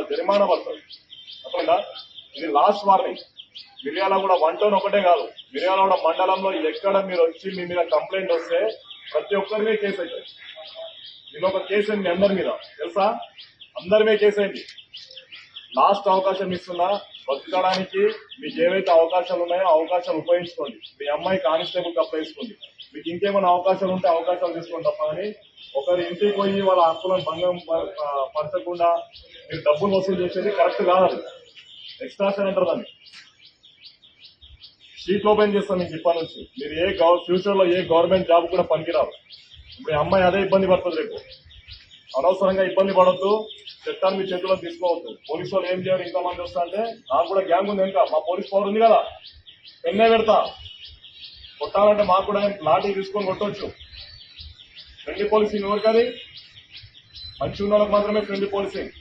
జరిమానా పడుతుంది అర్థమైందా? ఇది లాస్ట్ వార్నింగ్ మిర్యాల కూడా వన్ టౌన్ ఒకటే కాదు. మిర్యాల కూడా మండలంలో ఎక్కడ మీరు వచ్చి మీ మీద కంప్లైంట్ వస్తే ప్రతి ఒక్కరిమే కేసు అవుతుంది. నేను ఒక కేసు అయింది అందరి మీద. తెలుసా? అందరిమే కేసు అయింది. లాస్ట్ అవకాశం ఇస్తున్నా బతకడానికి మీకు ఏవైతే అవకాశాలు ఉన్నాయో అవకాశాలు ఉపయోగించుకోండి. మీ అమ్మాయి కానిస్టేబుల్ అప్పగించుకోండి మీకు ఇంకేమైనా అవకాశాలు ఉంటే అవకాశాలు తీసుకోండి తప్ప కానీ ఒకరి ఇంటికి పోయి వాళ్ళ హక్కులను భంగం పరచకుండా మీరు డబ్బులు వసూలు చేసేది కరెక్ట్ కాదు. అది ఎక్స్ట్రాషన్ అంటారు దాన్ని షీట్ ఓపెన్ చేస్తాను మీకు ఇప్పటి నుంచి. మీరు ఏ ఫ్యూచర్లో ఏ గవర్నమెంట్ జాబ్ కూడా పనికిరాదు. ఇప్పుడు అమ్మాయి అదే ఇబ్బంది పడుతుంది రేపు. అనవసరంగా ఇబ్బంది పడొద్దు. చట్టాన్ని మీ చేతిలో తీసుకోవద్దు. పోలీసు వాళ్ళు ఏం చేయరు? ఇంకా మంది వస్తా అంటే నాకు కూడా గ్యాంగ్ ఉంది ఇంకా. మా పోలీస్ పవర్ ఉంది కదా. ఎన్నే పెడతా. కొట్టాలంటే మాకు కూడా లాఠీ తీసుకొని కొట్టొచ్చు. ఫ్రెండ్లీ పోలీసింగ్ ఎవరు కానీ మంచి ఉన్న మాత్రమే ఫ్రెండ్లీ పోలీసింగ్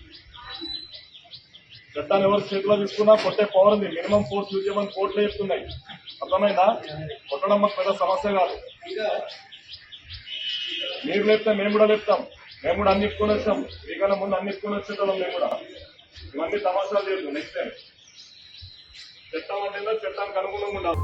చట్టాన్ని ఎవరు చేతిలో తీసుకున్నా కొట్టే పవర్ ఉంది. మినిమం ఫోర్స్ యూజ్ చేయమని కోర్టులో చెప్తున్నాయి. అర్థమైందా? కొట్టడం మాకు పెద్ద సమస్య కాదు. మీరు లేపితే మేము కూడా లేపుతాం. మేము కూడా అన్ని ఇప్పుకొని వచ్చాం. మీకన్నా ముందు అన్ని ఇప్పుకొని వచ్చేటోళ్ళం మేము కూడా. ఇవన్నీ తమాషాలు చేయదు నెక్స్ట్ టైం చట్టం అంటే చట్టానికి అనుగుణంగా ఉండాలి.